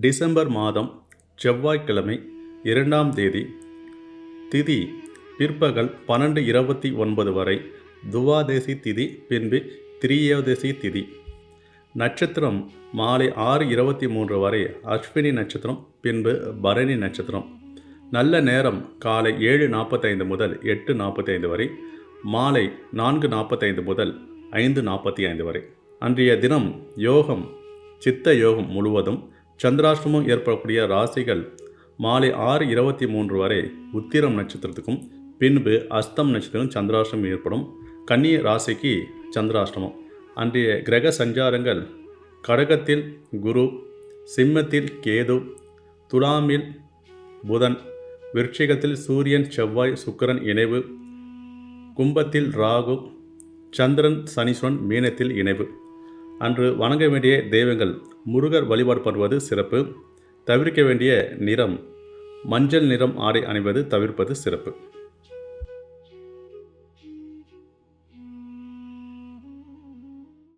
December மாதம் செவ்வாய்க்கிழமை இரண்டாம் தேதி திதி பிற்பகல் பன்னெண்டு இருபத்தி ஒன்பது வரை துவாதேசி திதி பின்பு திரியோதசி திதி. நட்சத்திரம் மாலை ஆறு இருபத்தி மூன்று வரை அஸ்வினி நட்சத்திரம் பின்பு பரணி நட்சத்திரம். நல்ல நேரம் காலை ஏழு நாற்பத்தைந்து முதல் எட்டு நாற்பத்தைந்து வரை மாலை நான்கு நாற்பத்தைந்து முதல் ஐந்து நாற்பத்தி ஐந்து வரை. அன்றைய தினம் யோகம் சித்த யோகம் முழுவதும் சந்திராஷ்டமம் ஏற்படக்கூடிய ராசிகள் மாலை ஆறு இருபத்தி மூன்று வரை உத்திரம் நட்சத்திரத்துக்கும் பின்பு அஸ்தம் நட்சத்திரம் சந்திராஷ்டமம் ஏற்படும். கன்னிய ராசிக்கு சந்திராஷ்டமம். அன்றைய கிரக சஞ்சாரங்கள் கடகத்தில் குரு சிம்மத்தில் கேது துலாமில் புதன் விருட்சிகத்தில் சூரியன் செவ்வாய் சுக்கரன் இணைவு கும்பத்தில் ராகு சந்திரன் சனீஸ்வரன் மீனத்தில் இணைவு. அன்று வணங்க வேண்டிய தெய்வங்கள் முருகர் வழிபாடு பண்ணுவது சிறப்பு. தவிர்க்க வேண்டிய நிறம் மஞ்சள் நிறம் ஆடை அணிவது தவிர்ப்பது சிறப்பு.